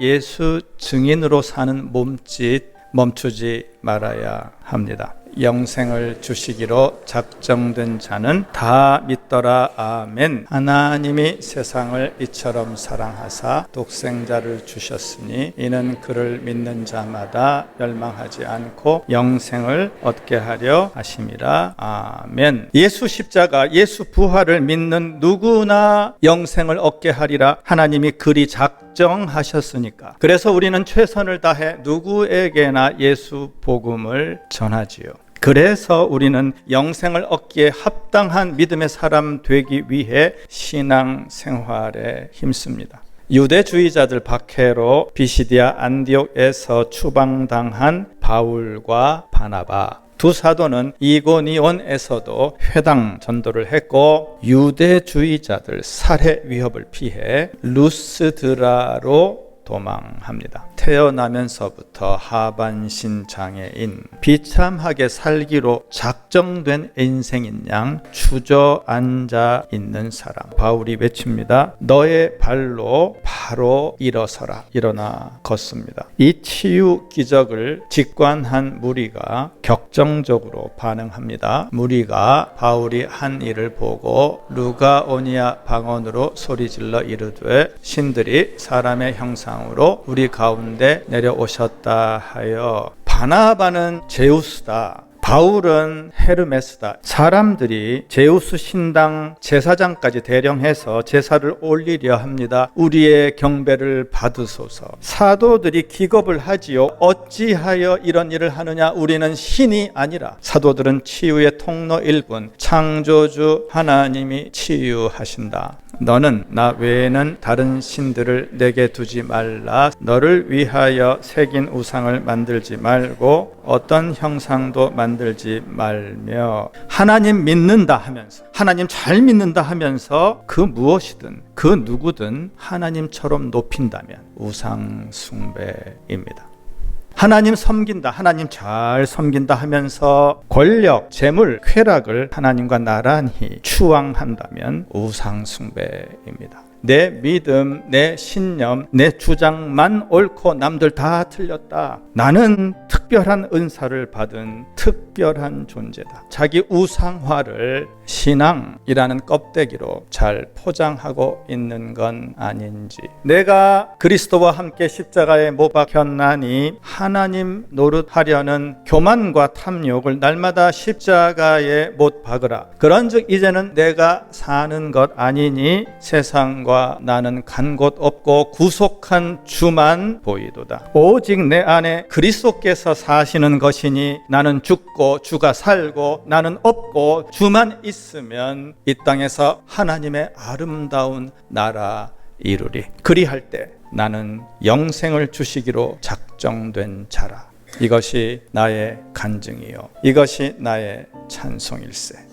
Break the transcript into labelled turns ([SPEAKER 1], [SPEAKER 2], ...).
[SPEAKER 1] 예수 증인으로 사는 몸짓 멈추지 말아야 합니다. 영생을 주시기로 작정된 자는 다 믿더라 아멘. 하나님이 세상을 이처럼 사랑하사 독생자를 주셨으니 이는 그를 믿는 자마다 멸망하지 않고 영생을 얻게 하려 하심이라 아멘. 예수 십자가 예수 부활을 믿는 누구나 영생을 얻게 하리라 하나님이 그리 작 정하셨으니까. 그래서 우리는 최선을 다해 누구에게나 예수 복음을 전하지요. 그래서 우리는 영생을 얻기에 합당한 믿음의 사람 되기 위해 신앙 생활에 힘씁니다. 유대주의자들 박해로 비시디아 안디옥에서 추방당한 바울과 바나바 두 사도는 이고니온에서도 회당 전도를 했고 유대주의자들 살해 위협을 피해 루스드라로 도망합니다. 태어나면서부터 하반신 장애인, 비참하게 살기로 작정된 인생인 양 주저앉아 있는 사람. 바울이 외칩니다. 너의 발로 바로 일어서라. 일어나 걷습니다. 이 치유 기적을 직관한 무리가 격정적으로 반응합니다. 무리가 바울이 한 일을 보고 루가오니아 방언으로 소리질러 이르되 신들이 사람의 형상으로 우리 가운데 내려오셨다 하여 바나바는 제우스다. 바울은 헤르메스다. 사람들이 제우스 신당 제사장까지 대령해서 제사를 올리려 합니다. 우리의 경배를 받으소서. 사도들이 기겁을 하지요. 어찌하여 이런 일을 하느냐? 우리는 신이 아니라 사도들은 치유의 통로일 뿐 창조주 하나님이 치유하신다. 너는 나 외에는 다른 신들을 내게 두지 말라. 너를 위하여 새긴 우상을 만들지 말고 어떤 형상도 만들지 말며 하나님 믿는다 하면서 하나님 잘 믿는다 하면서 그 무엇이든 그 누구든 하나님처럼 높인다면 우상 숭배입니다. 하나님 섬긴다, 하나님 잘 섬긴다 하면서 권력, 재물, 쾌락을 하나님과 나란히 추앙한다면 우상숭배입니다. 내 믿음, 내 신념, 내 주장만 옳고 남들 다 틀렸다. 나는 특별한 은사를 받은 특별한 존재다. 자기 우상화를 신앙이라는 껍데기로 잘 포장하고 있는 건 아닌지. 내가 그리스도와 함께 십자가에 못 박혔나니 하나님 노릇하려는 교만과 탐욕을 날마다 십자가에 못 박으라. 그런즉 이제는 내가 사는 것 아니니 세상과 나는 간 곳 없고 구속한 주만 보이도다. 오직 내 안에 그리스도께서 사시는 것이니 나는 죽고 주가 살고 나는 없고 주만 있으면 이 땅에서 하나님의 아름다운 나라 이루리. 그리할 때 나는 영생을 주시기로 작정된 자라. 이것이 나의 간증이요. 이것이 나의 찬송일세.